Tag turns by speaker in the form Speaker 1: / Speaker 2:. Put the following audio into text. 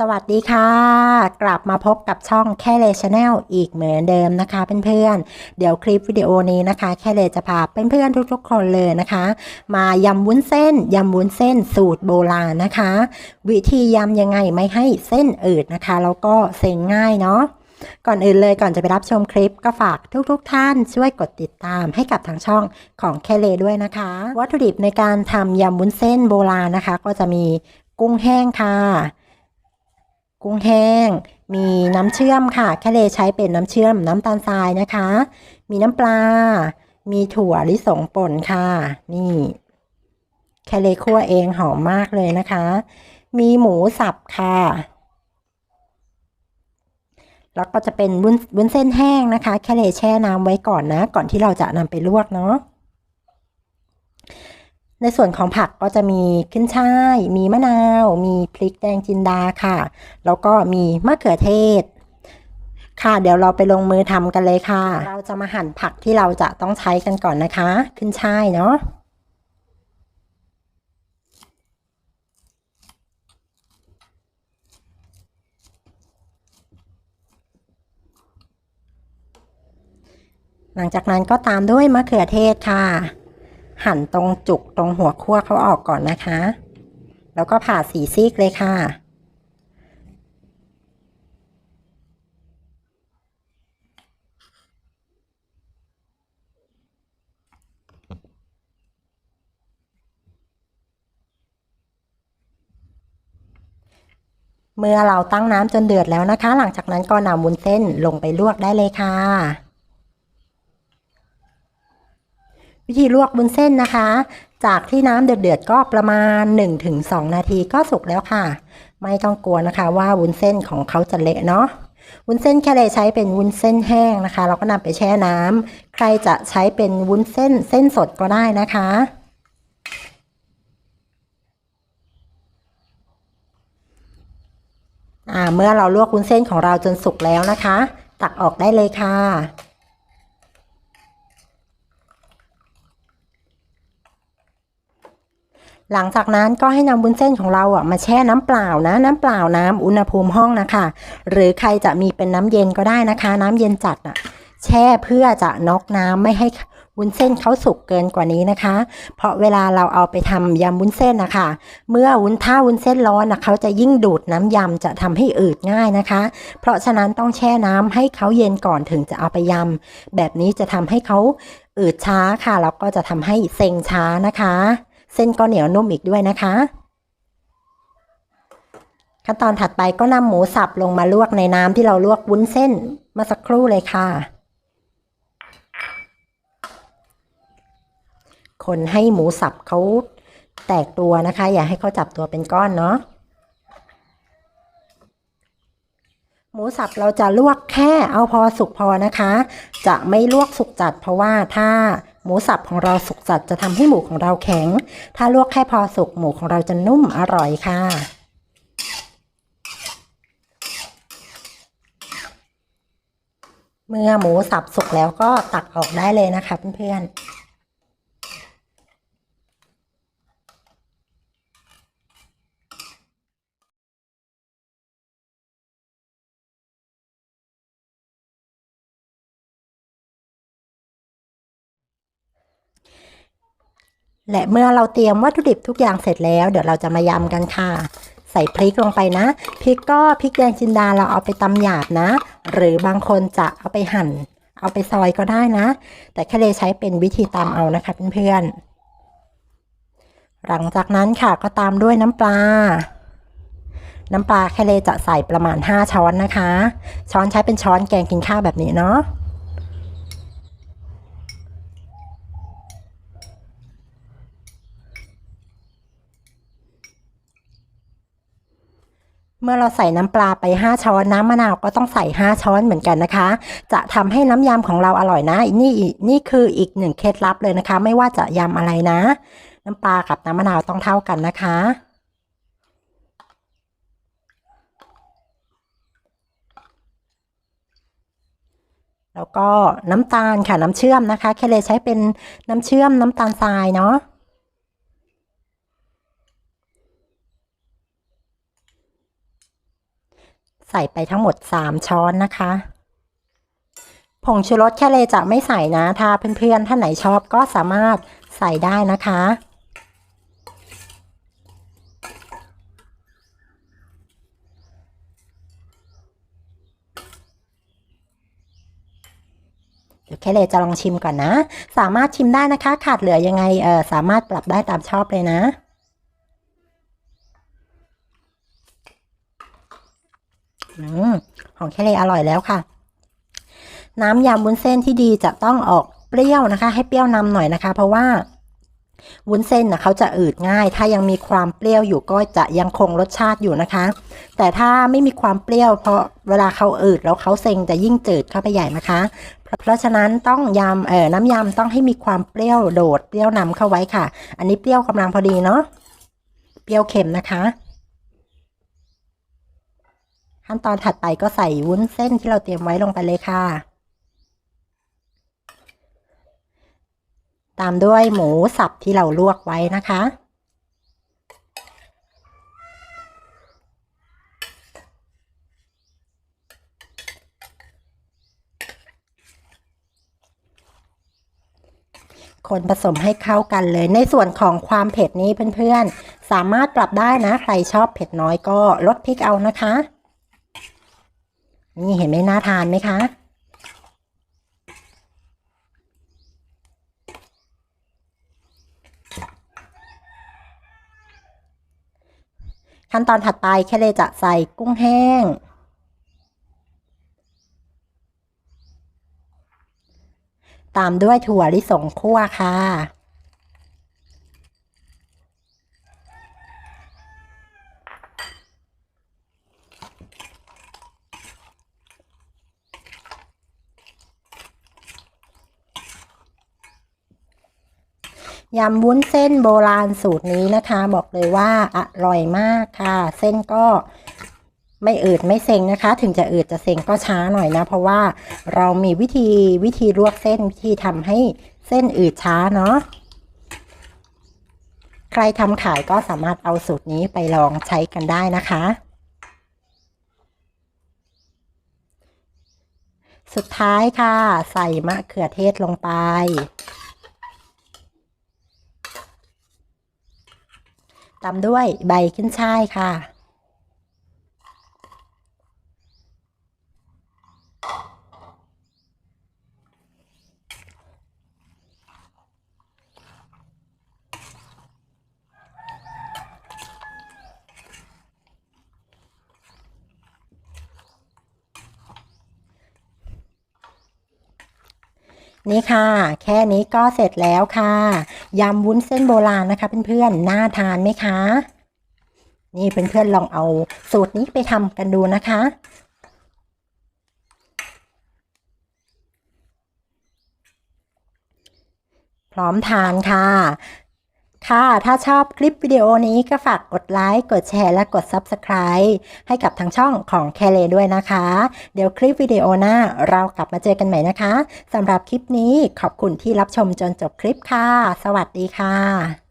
Speaker 1: สวัสดีค่ะ กลับมาพบกับช่องแค่เลชแนลอีกเหมือนเดิมนะคะเพื่อนๆเดี๋ยวคลิปวิดีโอนี้นะคะ แค่เลจะพาเพื่อนๆทุกๆคนเลยนะคะ มายำวุ้นเส้นยำวุ้นเส้นสูตรโบราณนะคะ วิธียำยังไงไม่ให้เส้นอืดนะคะ แล้วก็เซ็งง่ายเนาะก่อนอื่นเลยก่อนจะไปรับชมคลิปก็ฝากทุกๆทท่านช่วยกดติดตามให้กับทางช่องของแคเลด้วยนะคะ วัตถุดิบในการทำยำวุ้นเส้นโบราณนะคะ ก็จะมีกุ้งแห้งค่ะ กุ้งแห้ง มีน้ำเชื่อมค่ะแคเลใช้เป็นน้ำเชื่อมน้ำตาลทรายนะคะ มีน้ำปลา มีถั่วลิสงป่นค่ะ นี่แคเลคั่วเองหอมมากเลยนะคะ มีหมูสับค่ะแล้วก็จะเป็นวุ้นเส้นแห้งนะคะ แค่เลแช่น้ำไว้ก่อนนะ ก่อนที่เราจะนำไปลวกเนาะ ในส่วนของผักก็จะมีขึ้นช่าย มีมะนาว มีพริกแดงจินดาค่ะ แล้วก็มีมะเขือเทศ ค่ะ เดี๋ยวเราไปลงมือทำกันเลยค่ะ เราจะมาหั่นผักที่เราจะต้องใช้กันก่อนนะคะ ขึ้นช่ายเนาะหลังจากนั้นก็ตามด้วยมะเขือเทศค่ะ หั่นตรงจุกตรงหัวคั่วเขาออกก่อนนะคะ แล้วก็ผ่าสีซีกเลยค่ะ เมื่อเราตั้งน้ำจนเดือดแล้วนะคะ หลังจากนั้นก็นำวุ้นเส้นลงไปลวกได้เลยค่ะ วิธีลวกวุ้นเส้นนะคะ จากที่น้ำเดือดๆก็ประมาณ 1-2 นาทีก็สุกแล้วค่ะ ไม่ต้องกลัวนะคะว่าวุ้นเส้นของเขาจะเละเนาะวุ้นเส้นแค่เลยใช้เป็นวุ้นเส้นแห้งนะคะ เราก็นำไปแช่น้ำใครจะใช้เป็นวุ้นเส้นเส้นสดก็ได้นะคะ เมื่อเราลวกวุ้นเส้นของเราจนสุกแล้วนะคะ ตักออกได้เลยค่ะ หลังจากนั้นก็ให้นำวุ้นเส้นของเราอะมาแช่น้ำเปล่านะ น้ำเปล่าน้ำอุณหภูมิห้องนะคะ หรือใครจะมีเป็นน้ำเย็นก็ได้นะคะ น้ำเย็นจัดอะ แช่เพื่อจะน็อกน้ำไม่ให้วุ้นเส้นเขาสุกเกินกว่านี้นะคะ เพราะเวลาเราเอาไปทำยำวุ้นเส้นนะคะ เมื่อวุ้นถ้าวุ้นเส้นร้อนนะเขาจะยิ่งดูดน้ำยำจะทำให้อืดง่ายนะคะ เพราะฉะนั้นต้องแช่น้ำให้เขาเย็นก่อนถึงจะเอาไปยำแบบนี้จะทำให้เขาอืดช้าค่ะแล้วก็จะทำให้เซ็งช้านะคะ เส้นก็เหนียวนุ่มอีกด้วยนะคะ ขั้นตอนถัดไปก็นำหมูสับลงมาลวกในน้ำที่เราลวกวุ้นเส้นมาสักครู่เลยค่ะ คนให้หมูสับเขาแตกตัวนะคะ อย่าให้เขาจับตัวเป็นก้อนเนาะ ห มูสับเราจะลวกแค่เอาพอสุกพอนะคะ จะไม่ลวกสุกจัด เพราะว่าถ้าหมูสับของเราสุกจัดจะทำให้หมูของเราแข็ง ถ้าลวกแค่พอสุกหมูของเราจะนุ่มอร่อยค่ะ เมื่อหมูสับสุกแล้วก็ตักออกได้เลยนะคะเพื่อนๆ และเมื่อเราเตรียมวัตถุดิบทุกอย่างเสร็จแล้ว เดี๋ยวเราจะมายำกันค่ะ ใส่พริกลงไปนะ พริกก็พริกแดงจินดาเราเอาไปตำหยาบนะ หรือบางคนจะเอาไปหั่น เอาไปซอยก็ได้นะ แต่แค่เลยใช้เป็นวิธีตำเอานะคะเพื่อนๆหลังจากนั้นค่ะก็ตามด้วยน้ำปลา น้ำปลาแค่เลจะใส่ประมาณ 5 ช้อนนะคะ ช้อนใช้เป็นช้อนแกงกินข้าวแบบนี้เนาะ เมื่อเราใส่น้ำปลาไป 5 ช้อนน้ำมะนาวก็ต้องใส่ 5 ช้อนเหมือนกันนะคะ จะทำให้น้ำยำของเราอร่อยนะ นี่นี่คืออีกหนึ่งเคล็ดลับเลยนะคะ ไม่ว่าจะยำอะไรนะ น้ำปลากับน้ำมะนาวต้องเท่ากันนะคะ แล้วก็น้ำตาลค่ะน้ำเชื่อมนะคะ แค่เลยใช้เป็นน้ำเชื่อมน้ำตาลทรายเนาะ ใส่ไปทั้งหมด 3 ช้อนนะคะ ผงชูรสแค่เลจะไม่ใส่นะ ถ้าเพื่อนๆท่านไหนชอบก็สามารถใส่ได้นะคะ เดี๋ยวแค่เลจะลองชิมก่อนนะ สามารถชิมได้นะคะ ขาดเหลือยังไงเออสามารถปรับได้ตามชอบเลยนะ อืมของแค่เลอร่อยแล้วค่ะ น้ำยำวุ้นเส้นที่ดีจะต้องออกเปรี้ยวนะคะ ให้เปรี้ยวนำหน่อยนะคะ เพราะว่าวุ้นเส้นนะเขาจะอืดง่าย ถ้ายังมีความเปรี้ยวอยู่ก็จะยังคงรสชาติอยู่นะคะ แต่ถ้าไม่มีความเปรี้ยวเพราะเวลาเขาอืดแล้วเขาเซ็งจะยิ่งจืดเข้าไปใหญ่นะคะ เพราะฉะนั้นต้องยำเอ่อน้ำยำต้องให้มีความเปรี้ยวโดดเปรี้ยวนำเข้าไว้ค่ะ อันนี้เปรี้ยวกำลังพอดีเนาะเปรี้ยวเค็มนะคะ ขั้นตอนถัดไปก็ใส่วุ้นเส้นที่เราเตรียมไว้ลงไปเลยค่ะ ตามด้วยหมูสับที่เราลวกไว้นะคะ คนผสมให้เข้ากันเลย ในส่วนของความเผ็ดนี้เพื่อนๆ สามารถปรับได้นะ ใครชอบเผ็ดน้อยก็ลดพริกเอานะคะ นี่เห็นไหมน่าทานไหมคะขั้นตอนถัดไปแค่เลยจะใส่กุ้งแห้ง ตามด้วยถั่วลิสงคั่วค่ะ ยำวุ้นเส้นโบราณสูตรนี้นะคะ บอกเลยว่าอร่อยมากค่ะ เส้นก็ไม่อืดไม่เซ็งนะคะ ถึงจะอืดจะเซ็งก็ช้าหน่อยนะ เพราะว่าเรามีวิธีวิธีลวกเส้นวิธีทำให้เส้นอืดช้าเนาะใครทำขายก็สามารถเอาสูตรนี้ไปลองใช้กันได้นะคะ สุดท้ายค่ะ ใส่มะเขือเทศลงไป ตามด้วยใบขึ้นช่ายค่ะ นี่ค่ะ แค่นี้ก็เสร็จแล้วค่ะยำวุ้นเส้นโบราณนะคะเพื่อนๆน่าทานไหมคะ นี่เพื่อนๆลองเอาสูตรนี้ไปทำกันดูนะคะพร้อมทานค่ะ ค่ะ ถ้าชอบคลิปวิดีโอนี้ก็ฝากกดไลค์ กดแชร์ และกด Subscribe ให้กับทางช่องของแคเลด้วยนะคะ เดี๋ยวคลิปวิดีโอหน้าเรากลับมาเจอกันใหม่นะคะ สำหรับคลิปนี้ขอบคุณที่รับชมจนจบคลิปค่ะ สวัสดีค่ะ